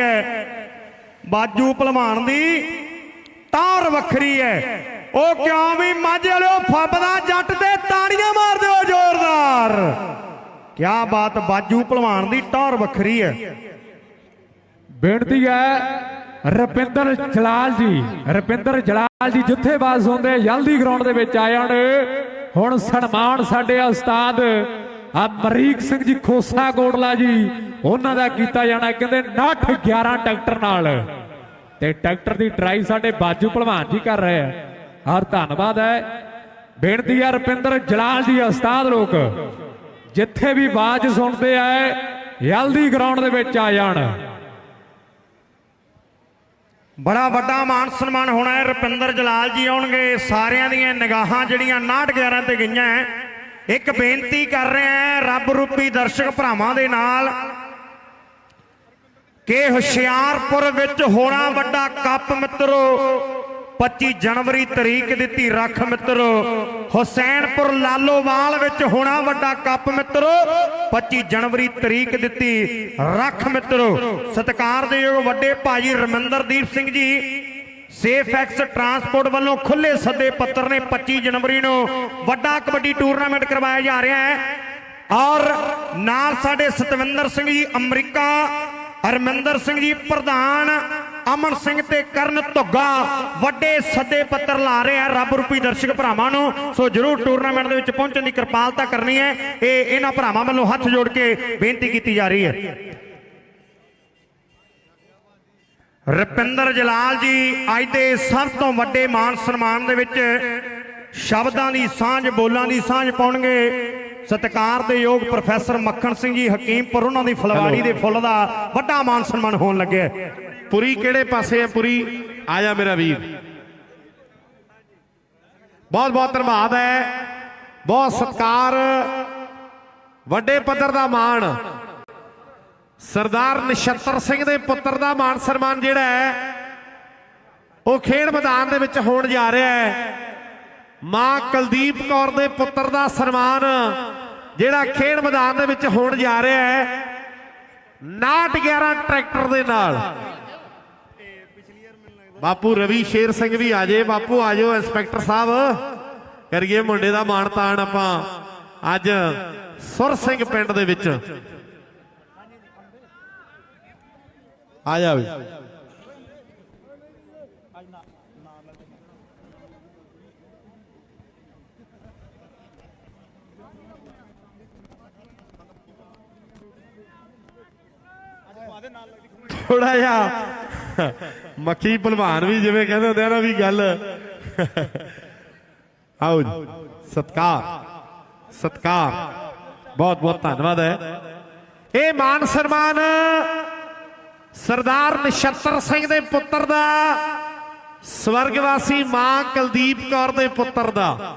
ਹੈ। ਬਾਜੂ ਭਲਵਾਨ ਦੀ ਟੌਰ ਵੱਖਰੀ ਹੈ। ਉਹ ਕਿਉਂ ਵੀ ਮਾਝੇ ਵਾਲਿਓ ਫੱਬਦਾ, ਜੱਟ ਤੇ ਤਾੜੀਆਂ ਮਾਰ ਦਿਓ ਜ਼ੋਰਦਾਰ। ਕਿਆ ਬਾਤ ਬਾਜੂ ਭਲਵਾਨ ਦੀ ਟੌਰ ਵੱਖਰੀ ਹੈ। ਬੇਨਤੀ ਹੈ, ਰਪਿੰਦਰ ਜਲਾਲ ਜੀ, ਰਪਿੰਦਰ ਜਲਾਲ ਜੀ ਜਿੱਥੇ ਬਾਜ਼ ਹੁੰਦੇ, ਜਲਦੀ ਗਰਾਊਂਡ ਦੇ ਵਿੱਚ ਆ ਜਾਣ। ਹੁਣ ਸਨਮਾਨ ਸਾਡੇ ਉਸਤਾਦ ਅਮਰੀਕ ਸਿੰਘ ਜੀ ਖੋਸਾ ਕੋਟਲਾ ਜੀ, ਉਹਨਾਂ ਦਾ ਕੀਤਾ ਜਾਣਾ, ਕਹਿੰਦੇ 9 11 ਟਰੈਕਟਰ ਨਾਲ। ਤੇ ਟਰੈਕਟਰ ਦੀ ਟਰਾਈ ਸਾਡੇ ਬਾਜੂ ਭਲਵਾਨ ਜੀ ਕਰ ਰਹੇ ਆ। ਹਰ ਧੰਨਵਾਦ ਹੈ। ਬੇਨਤੀ ਹੈ ਰੁਪਿੰਦਰ ਜਲਾਲ ਜੀ, ਉਸਤਾਦ ਲੋਕ, ਜਿੱਥੇ ਵੀ ਬਾਜ਼ ਸੁਣਦੇ ਆ, ਜਲਦੀ ਗਰਾਊਂਡ ਦੇ ਵਿੱਚ ਆ ਜਾਣ। ਬੜਾ ਵੱਡਾ ਮਾਨ ਸਨਮਾਨ ਹੋਣਾ ਹੈ। ਰੁਪਿੰਦਰ ਜਲਾਲ ਜੀ ਆਉਣਗੇ, ਸਾਰਿਆਂ ਦੀਆਂ ਨਿਗਾਹਾਂ ਜਿਹੜੀਆਂ 911 ਤੇ ਗਈਆਂ ਹੈ। ਇੱਕ ਬੇਨਤੀ ਕਰ ਰਿਹਾ ਹੈ ਰੱਬ ਰੂਪੀ ਦਰਸ਼ਕ ਭਰਾਵਾਂ ਦੇ ਨਾਲ ਕਿ ਹੁਸ਼ਿਆਰਪੁਰ ਵਿੱਚ ਹੋਣਾ ਵੱਡਾ ਕੱਪ ਮਿੱਤਰੋ 25 ਜਨਵਰੀ ਤਰੀਕ ਦਿੱਤੀ ਰੱਖ ਮਿੱਤਰੋ, ਹੁਸੈਨਪੁਰ ਲਾਲੋਵਾਲ ਵਿੱਚ ਹੋਣਾ ਵੱਡਾ ਕੱਪ ਮਿੱਤਰੋ 25 ਜਨਵਰੀ ਤਰੀਕ ਦਿੱਤੀ ਰੱਖ ਮਿੱਤਰੋ। ਸਤਿਕਾਰ ਦੇ ਯੋਗ ਵੱਡੇ ਭਾਜੀ ਰਮਿੰਦਰਦੀਪ Singh ji. Safe X transport ਵੱਲੋਂ ਖੁੱਲੇ ਸੱਦੇ ਪੱਤਰ ਨੇ 25 ਜਨਵਰੀ ਨੂੰ ਵੱਡਾ ਕਬੱਡੀ ਟੂਰਨਾਮੈਂਟ ਕਰਵਾਇਆ ਜਾ ਰਿਹਾ ਹੈ। ਔਰ ਨਾਲ ਸਾਡੇ ਸਤਵਿੰਦਰ ਸਿੰਘ ਜੀ ਅਮਰੀਕਾ, ਹਰਮਿੰਦਰ ਸਿੰਘ ਜੀ ਪ੍ਰਧਾਨ, ਅਮਨ ਸਿੰਘ ਤੇ ਕਰਨ ਧੁੱਗਾ ਵੱਡੇ ਸੱਦੇ ਪੱਤਰ ਲਾ ਰਹੇ ਆ ਰੱਬ ਰੂਪੀ ਦਰਸ਼ਕ ਭਰਾਵਾਂ ਨੂੰ। ਸੋ ਜਰੂਰ ਟੂਰਨਾਮੈਂਟ ਦੇ ਵਿੱਚ ਪਹੁੰਚਣ ਦੀ ਕਿਰਪਾਲਤਾ ਕਰਨੀ ਹੈ। ਇਹ ਇਹਨਾਂ ਭਰਾਵਾਂ ਵੱਲੋਂ ਹੱਥ ਜੋੜ ਕੇ ਬੇਨਤੀ ਕੀਤੀ ਜਾ ਰਹੀ ਹੈ। ਰੁਪਿੰਦਰ ਜਲਾਲ ਜੀ ਅੱਜ ਦੇ ਸਭ ਤੋਂ ਵੱਡੇ ਮਾਨ ਸਨਮਾਨ ਦੇ ਵਿੱਚ ਸ਼ਬਦਾਂ ਦੀ ਸਾਂਝ ਬੋਲਾਂ ਦੀ ਸਾਂਝ ਪਾਉਣਗੇ ਸਤਿਕਾਰ ਦੇ ਯੋਗ ਪ੍ਰੋਫੈਸਰ ਮੱਖਣ ਸਿੰਘ ਜੀ ਹਕੀਮਪੁਰ ਉਹਨਾਂ ਦੀ ਫਲਵਾੜੀ ਦੇ ਫੁੱਲ ਦਾ ਵੱਡਾ ਮਾਨ ਸਨਮਾਨ ਹੋਣ ਲੱਗਿਆ। ਪੁਰੀ ਕਿਹੜੇ ਪਾਸੇ ਹੈ ਪੁਰੀ? ਆ ਜਾ ਮੇਰਾ ਵੀਰ। ਬਹੁਤ ਬਹੁਤ ਧੰਨਵਾਦ ਹੈ। ਬਹੁਤ ਸਤਿਕਾਰ। ਵੱਡੇ ਪੱਧਰ ਦਾ ਮਾਣ। ਸਰਦਾਰ ਨਛੱਤਰ ਸਿੰਘ ਦੇ ਪੁੱਤਰ ਦਾ ਮਾਣ ਸਨਮਾਨ ਜਿਹੜਾ ਹੈ, ਉਹ ਖੇਡ ਮੈਦਾਨ ਦੇ ਵਿੱਚ ਹੋਣ ਜਾ ਰਿਹਾ ਹੈ। ਮਾਂ ਕੁਲਦੀਪ ਕੌਰ ਦੇ ਪੁੱਤਰ ਦਾ ਸਨਮਾਨ ਜਿਹੜਾ ਖੇਡ ਮੈਦਾਨ ਦੇ ਵਿੱਚ ਹੋਣ ਜਾ ਰਿਹਾ ਹੈ। 911 ਟਰੈਕਟਰ ਦੇ ਨਾਲ। ਬਾਪੂ ਰਵੀ ਸ਼ੇਰ ਸਿੰਘ ਵੀ ਆ ਜੇ ਬਾਪੂ, ਆ ਜਾਓ ਇੰਸਪੈਕਟਰ ਸਾਹਿਬ। ਕਰੀਏ ਮੁੰਡੇ ਦਾ ਮਾਣ ਤਾਣ ਆਪਾਂ। ਅੱਜ ਸੁਰ ਸਿੰਘ ਪਿੰਡ ਦੇ ਵਿੱਚ ਆ ਜਾ ਵੀ। ਥੋੜਾ ਜਿਹਾ ਮੱਖੀ ਭਲਵਾਨ ਵੀ ਜਿਵੇਂ ਕਹਿੰਦੇ ਹੁੰਦੇ ਆ ਨਾ ਵੀ ਗੱਲ। ਆਓ ਜੀ, ਸਤਕਾਰ ਸਤਕਾਰ। ਬਹੁਤ ਬਹੁਤ ਧੰਨਵਾਦ ਹੈ। ਇਹ ਮਾਨ ਸਨਮਾਨ ਸਰਦਾਰ ਨਛੱਤਰ ਸਿੰਘ ਦੇ ਪੁੱਤਰ ਦਾ, ਸਵਰਗਵਾਸੀ ਮਾਂ ਕੁਲਦੀਪ ਕੌਰ ਦੇ ਪੁੱਤਰ ਦਾ,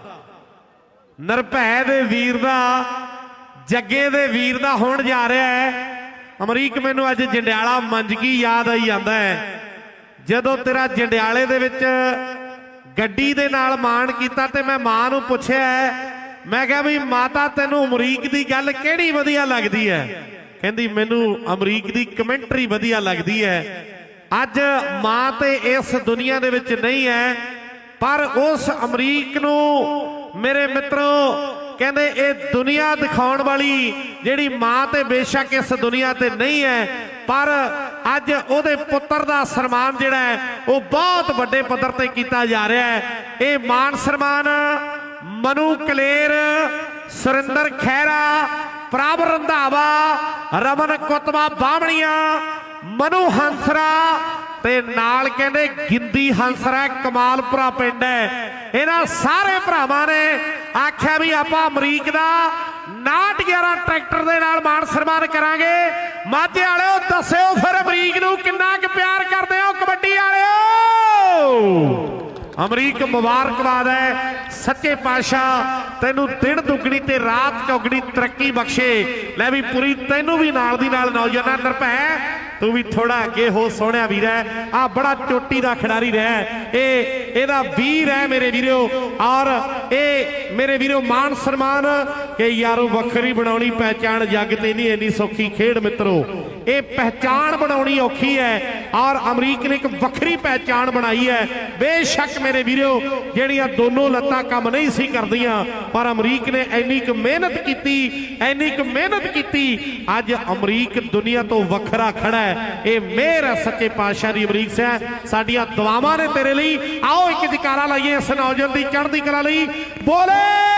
ਨਿਰਭੈ ਦੇ ਵੀਰ ਦਾ, ਜੱਗੇ ਦੇ ਵੀਰ ਦਾ ਹੋਣ ਜਾ ਰਿਹਾ ਹੈ। ਅਮਰੀਕ, ਮੈਨੂੰ ਅੱਜ ਜੰਡਿਆਲਾ ਮੰਜਕੀ ਯਾਦ ਆਈ ਜਾਂਦਾ ਹੈ। ਜਦੋਂ ਤੇਰਾ ਜੰਡਿਆਲੇ ਦੇ ਵਿੱਚ ਗੱਡੀ ਦੇ ਨਾਲ ਮਾਣ ਕੀਤਾ ਤੇ ਮੈਂ ਮਾਂ ਨੂੰ ਪੁੱਛਿਆ ਮੈਂ ਕਿਹਾ ਵੀ ਮਾਤਾ, ਤੈਨੂੰ ਅਮਰੀਕ ਦੀ ਗੱਲ ਕਿਹੜੀ ਵਧੀਆ ਲੱਗਦੀ ਹੈ? ਕਹਿੰਦੀ, ਮੈਨੂੰ ਅਮਰੀਕ ਦੀ ਕਮੈਂਟਰੀ ਵਧੀਆ ਲੱਗਦੀ ਹੈ। ਅੱਜ ਮਾਂ ਤੇ ਇਸ ਦੁਨੀਆ ਦੇ ਵਿੱਚ ਨਹੀਂ ਹੈ, ਪਰ ਉਸ ਅਮਰੀਕ ਨੂੰ ਮੇਰੇ ਮਿੱਤਰੋ, ਕਹਿੰਦੇ, ਇਹ ਦੁਨੀਆ ਦਿਖਾਉਣ ਵਾਲੀ ਜਿਹੜੀ ਮਾਂ ਤੇ ਬੇਸ਼ੱਕ ਇਸ ਦੁਨੀਆ ਤੇ ਨਹੀਂ ਹੈ, ਪਰ ਅੱਜ ਉਹਦੇ ਪੁੱਤਰ ਦਾ ਸਨਮਾਨ ਜਿਹੜਾ ਹੈ, ਉਹ ਬਹੁਤ ਵੱਡੇ ਪੱਧਰ ਤੇ ਕੀਤਾ ਜਾ ਰਿਹਾ ਹੈ। ਇਹ ਮਾਨ ਸਨਮਾਨ ਮਨੂ ਕਲੇਰ, ਸੁਰਿੰਦਰ ਖਹਿਰਾ ਪ੍ਰਭ ਰੰਧਾਵਾ, ਰਮਨ ਕੁਤਵਾ ਬਾਹਮਣੀਆਂ, ਮਨੂ ਹੰਸਰਾ ਤੇ ਨਾਲ ਕਹਿੰਦੇ ਗਿੰਦੀ ਹੰਸਰਾ, ਕਮਾਲਪੁਰਾ ਪਿੰਡ ਹੈ। ਇਹਨਾਂ ਸਾਰੇ ਭਰਾਵਾਂ ਨੇ ਆਖਿਆ ਵੀ ਆਪਾਂ ਅਮਰੀਕ ਦਾ 911 ਟਰੈਕਟਰ ਦੇ ਨਾਲ ਮਾਨ ਸਨਮਾਨ ਕਰਾਂਗੇ। ਮਾਝੇ ਵਾਲਿਓ, ਦੱਸਿਓ ਫਿਰ ਅਮਰੀਕ ਨੂੰ ਕਿੰਨਾ ਕੁ ਪਿਆਰ ਕਰਦੇ ਹੋ ਕਬੱਡੀ ਵਾਲਿਓ। ਅਮਰੀਕ ਮੁਬਾਰਕਬਾਦ ਹੈ। ਸੱਚੇ ਪਾਤਸ਼ਾਹ, ਤੈਨੂੰ ਦਿਨ ਦੁੱਗਣੀ ਤੇ ਰਾਤ ਚੌਗਣੀ ਤਰੱਕੀ ਬਖਸ਼ੇ। ਲੈ ਵੀ ਪੂਰੀ, ਤੈਨੂੰ ਵੀ ਨਾਲ ਦੀ ਨਾਲ ਨੌਜਵਾਨਾਂ ਨਿਰਭੈ ਤੂੰ ਵੀ ਥੋੜਾ ਅੱਗੇ ਹੋ ਸੋਹਣਿਆ ਵੀਰ ਹੈ। ਆ ਬੜਾ ਚੋਟੀ ਦਾ ਖਿਡਾਰੀ ਰਿਹਾ ਇਹ, ਇਹਦਾ ਵੀਰ ਹੈ ਮੇਰੇ ਵੀਰੋ। ਔਰ ਇਹ ਮੇਰੇ ਵੀਰੋ ਮਾਨ ਸਨਮਾਨ ਕਿ ਯਾਰੋ ਵੱਖਰੀ ਬਣਾਉਣੀ, ਪਹਿਚਾਣ ਜੱਗ ਤੇ ਨਹੀਂ, ਇੰਨੀ ਸੌਖੀ ਖੇਡ ਮਿੱਤਰੋ। ਇਹ ਪਹਿਚਾਣ ਬਣਾਉਣੀ ਔਖੀ ਹੈ। ਔਰ ਅਮਰੀਕ ਨੇ ਇੱਕ ਵੱਖਰੀ ਪਹਿਚਾਣ ਬਣਾਈ ਹੈ। ਬੇਸ਼ੱਕ ਮੇਰੇ ਵੀਰੋ, ਜਿਹੜੀਆਂ ਦੋਨੋਂ ਲੱਤਾਂ ਕੰਮ ਨਹੀਂ ਸੀ ਕਰਦੀਆਂ, ਪਰ ਅਮਰੀਕ ਨੇ ਇੰਨੀ ਕੁ ਮਿਹਨਤ ਕੀਤੀ, ਇੰਨੀ ਕੁ ਮਿਹਨਤ ਕੀਤੀ, ਅੱਜ ਅਮਰੀਕ ਦੁਨੀਆ ਤੋਂ ਵੱਖਰਾ ਖੜਾ ਹੈ। ਇਹ ਮਿਹਰ ਹੈ ਸੱਚੇ ਪਾਤਸ਼ਾਹ ਦੀ ਅਮਰੀਕ ਸਿਆ ਸਾਡੀਆਂ ਦੁਆਵਾਂ ਨੇ ਤੇਰੇ ਲਈ। ਆਓ ਇੱਕ ਜਕਾਰਾ ਲਾਈਏ ਇਸ ਨੌਜਵਾਨ ਦੀ ਚੜ੍ਹਦੀ ਕਲਾ ਲਈ। ਬੋਲੇ!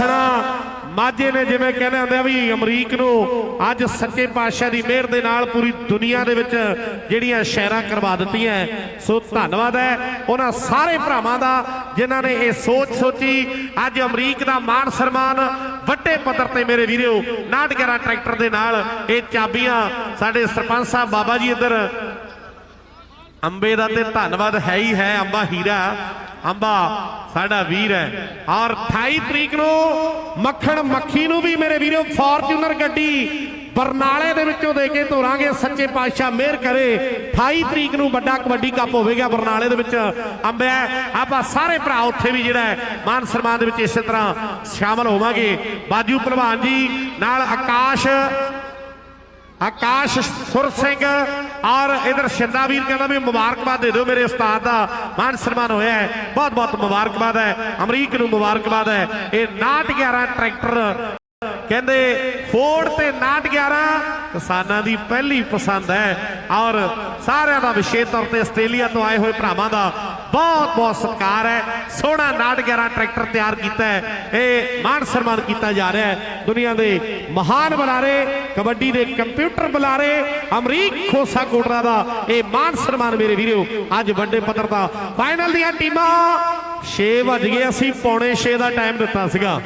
ਮੱਖਣਾ ਮਾਝੇ ਨੇ ਜਿਵੇਂ ਕਹਿੰਦੇ ਹੁੰਦੇ ਵੀ ਅਮਰੀਕ ਨੂੰ ਅੱਜ ਸੱਚੇ ਪਾਤਸ਼ਾਹ ਦੀ ਮਿਹਰ ਦੇ ਨਾਲ ਪੂਰੀ ਦੁਨੀਆ ਦੇ ਵਿੱਚ ਜਿਹੜੀਆਂ ਸ਼ਹਿਰਾਂ ਕਰਵਾ ਦਿੱਤੀਆਂ ਸੋ ਧੰਨਵਾਦ ਹੈ ਉਹਨਾਂ ਸਾਰੇ ਭਰਾਵਾਂ ਦਾ ਜਿਨ੍ਹਾਂ ਨੇ ਇਹ ਸੋਚ ਸੋਚੀ, ਅੱਜ ਅਮਰੀਕ ਦਾ ਮਾਣ ਸਨਮਾਨ ਵੱਡੇ ਪੱਧਰ ਤੇ ਮੇਰੇ ਵੀਰੋ 911 ਟਰੈਕਟਰ ਦੇ ਨਾਲ ਇਹ ਚਾਬੀਆਂ ਸਾਡੇ ਸਰਪੰਚ ਸਾਹਿਬ ਬਾਬਾ ਜੀ ਇੱਧਰ, ਅੰਬੇ ਦਾ ਤੇ ਧੰਨਵਾਦ ਹੈ ਹੀ ਹੈ, ਅੰਬਾ ਹੀਰਾ। ਅੰਬਾ ਸਾਡਾ ਵੀਰ ਹੈ। ਔਰ 28 ਤਰੀਕ ਨੂੰ ਮੱਖਣ ਮੱਖੀ ਨੂੰ ਵੀ ਮੇਰੇ ਵੀਰੋ ਫੋਰਚੂਨਰ ਗੱਡੀ ਬਰਨਾਲੇ ਦੇ ਵਿੱਚੋਂ ਦੇ ਕੇ ਤੋਰਾਂਗੇ ਸੱਚੇ ਪਾਤਸ਼ਾਹ ਮਿਹਰ ਕਰੇ। 28 ਤਰੀਕ ਨੂੰ ਵੱਡਾ ਕਬੱਡੀ ਕੱਪ ਹੋਵੇਗਾ ਬਰਨਾਲੇ ਦੇ ਵਿੱਚ। ਅੰਬਿਆ ਆਪਾਂ ਸਾਰੇ ਭਰਾ ਉੱਥੇ ਵੀ ਜਿਹੜਾ ਹੈ, ਮਾਨ ਸਨਮਾਨ ਦੇ ਵਿੱਚ ਇਸੇ ਤਰ੍ਹਾਂ ਸ਼ਾਮਲ ਹੋਵਾਂਗੇ। ਬਾਜੂ ਪਹਿਲਵਾਨ ਜੀ, ਨਾਲ ਆਕਾਸ਼ ਆਕਾਸ਼ ਸੁਰ ਸਿੰਘ ਔਰ ਇਧਰ ਸ਼ਿੰਦਾ ਵੀਰ ਕਹਿੰਦਾ ਵੀ ਮੁਬਾਰਕਬਾਦ ਦੇ ਦਿਓ ਮੇਰੇ ਉਸਤਾਦ ਦਾ। ਮਾਨ ਸਨਮਾਨ ਹੋਇਆ ਹੈ। ਬਹੁਤ ਬਹੁਤ ਮੁਬਾਰਕਬਾਦ ਹੈ। ਅਮਰੀਕ ਨੂੰ ਮੁਬਾਰਕਬਾਦ ਹੈ। ਇਹ 911 ਟਰੈਕਟਰ। ਕਹਿੰਦੇ ਫੋਰਡ ਤੇ 911 ਕਿਸਾਨਾਂ ਦੀ ਪਹਿਲੀ ਪਸੰਦ ਹੈ। ਔਰ ਸਾਰਿਆਂ ਦਾ ਵਿਸ਼ੇਸ਼ ਤੌਰ ਤੇ ਆਸਟ੍ਰੇਲੀਆ ਤੋਂ ਆਏ ਹੋਏ ਭਰਾਵਾਂ ਦਾ ਬਹੁਤ ਬਹੁਤ ਸਤਿਕਾਰ ਹੈ। ਸੋਹਣਾ 911 ਟਰੈਕਟਰ ਤਿਆਰ ਕੀਤਾ ਹੈ। ਇਹ ਮਾਣ ਸਨਮਾਨ ਕੀਤਾ ਜਾ ਰਿਹਾ ਹੈ। ਦੁਨੀਆ ਦੇ ਮਹਾਨ ਬੁਲਾਰੇ, ਕਬੱਡੀ ਦੇ ਕੰਪਿਊਟਰ ਬੁਲਾਰੇ, ਅਮਰੀਕ ਖੋਸਾ ਕੋਟਰਾ ਦਾ ਇਹ ਮਾਣ ਸਨਮਾਨ ਮੇਰੇ ਵੀਰੋ, ਅੱਜ ਵੱਡੇ ਪੱਧਰ ਦਾ ਫਾਈਨਲ ਦੀਆਂ ਟੀਮਾਂ। 6 ਵਜ ਗਏ, ਅਸੀਂ ਪੌਣੇ 6 ਦਾ ਟਾਈਮ ਦਿੱਤਾ ਸੀਗਾ।